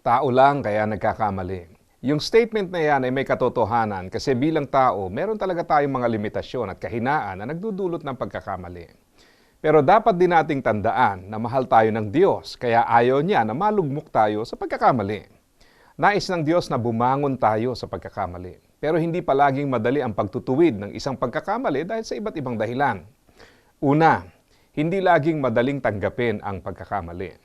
Tao lang kaya nagkakamali. Yung statement na yan ay may katotohanan kasi bilang tao, meron talaga tayong mga limitasyon at kahinaan na nagdudulot ng pagkakamali. Pero dapat din nating tandaan na mahal tayo ng Diyos kaya ayaw niya na malugmok tayo sa pagkakamali. Nais ng Diyos na bumangon tayo sa pagkakamali. Pero hindi palaging madali ang pagtutuwid ng isang pagkakamali dahil sa iba't ibang dahilan. Una, hindi laging madaling tanggapin ang pagkakamali.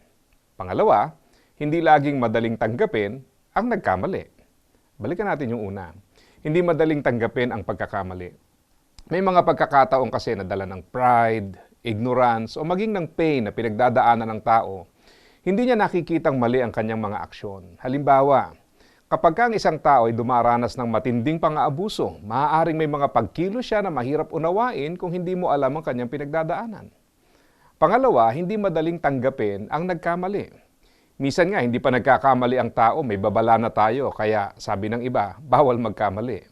Pangalawa, hindi laging madaling tanggapin ang nagkamali. Balikan natin yung una. Hindi madaling tanggapin ang pagkakamali. May mga pagkakataon kasi na dala ng pride, ignorance, o maging ng pain na pinagdadaanan ng tao. Hindi niya nakikitang mali ang kanyang mga aksyon. Halimbawa, kapag ang isang tao ay dumaranas ng matinding pang-aabuso, maaaring may mga pagkilos siya na mahirap unawain kung hindi mo alam ang kanyang pinagdadaanan. Pangalawa, hindi madaling tanggapin ang nagkamali. Misan nga, hindi pa nagkakamali ang tao, may babala na tayo, kaya sabi ng iba, bawal magkamali.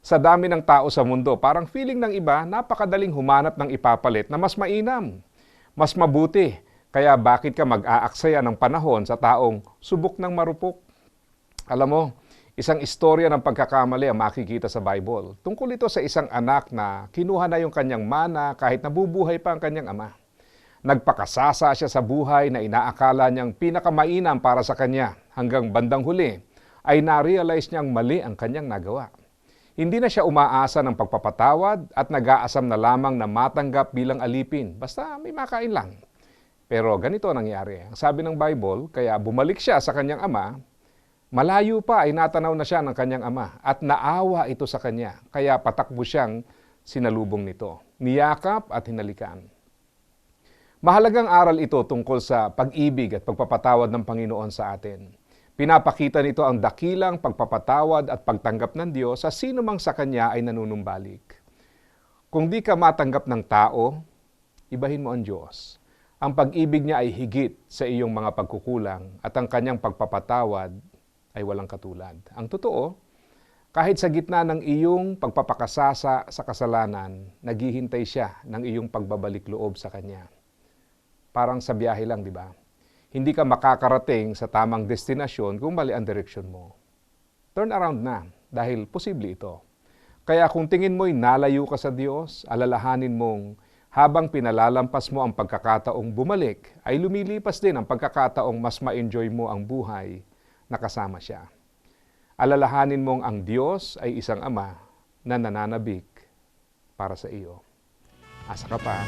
Sa dami ng tao sa mundo, parang feeling ng iba, napakadaling humanap ng ipapalit na mas mainam, mas mabuti. Kaya bakit ka mag-aaksaya ng panahon sa taong subok ng marupok? Alam mo, isang istorya ng pagkakamali ang makikita sa Bible. Tungkol ito sa isang anak na kinuha na yung kanyang mana kahit nabubuhay pa ang kanyang ama. Nagpakasasa siya sa buhay na inaakala niyang pinakamainam para sa kanya hanggang bandang huli ay na-realize niyang mali ang kanyang nagawa. Hindi na siya umaasa ng pagpapatawad at nag-aasam na lamang na matanggap bilang alipin basta may makain lang. Pero ganito nangyari. Ang sabi ng Bible, kaya bumalik siya sa kanyang ama, malayo pa ay natanaw na siya ng kanyang ama at naawa ito sa kanya. Kaya patakbo siyang sinalubong nito. Niyakap at hinalikan. Mahalagang aral ito tungkol sa pag-ibig at pagpapatawad ng Panginoon sa atin. Pinapakita nito ang dakilang pagpapatawad at pagtanggap ng Diyos sa sino mang sa Kanya ay nanunumbalik. Kung di ka matanggap ng tao, ibahin mo ang Diyos. Ang pag-ibig niya ay higit sa iyong mga pagkukulang at ang kanyang pagpapatawad ay walang katulad. Ang totoo, kahit sa gitna ng iyong pagpapakasasa sa kasalanan, naghihintay siya ng iyong pagbabalik loob sa Kanya parang sa biyahe lang, di ba? Hindi ka makakarating sa tamang destinasyon kung mali ang direksyon mo. Turn around na dahil posible ito. Kaya kung tingin mo'y nalayo ka sa Diyos, alalahanin mong habang pinalalampas mo ang pagkakataong bumalik, ay lumilipas din ang pagkakataong mas ma-enjoy mo ang buhay na kasama siya. Alalahanin mong ang Diyos ay isang ama na nananabik para sa iyo. Asa ka pa?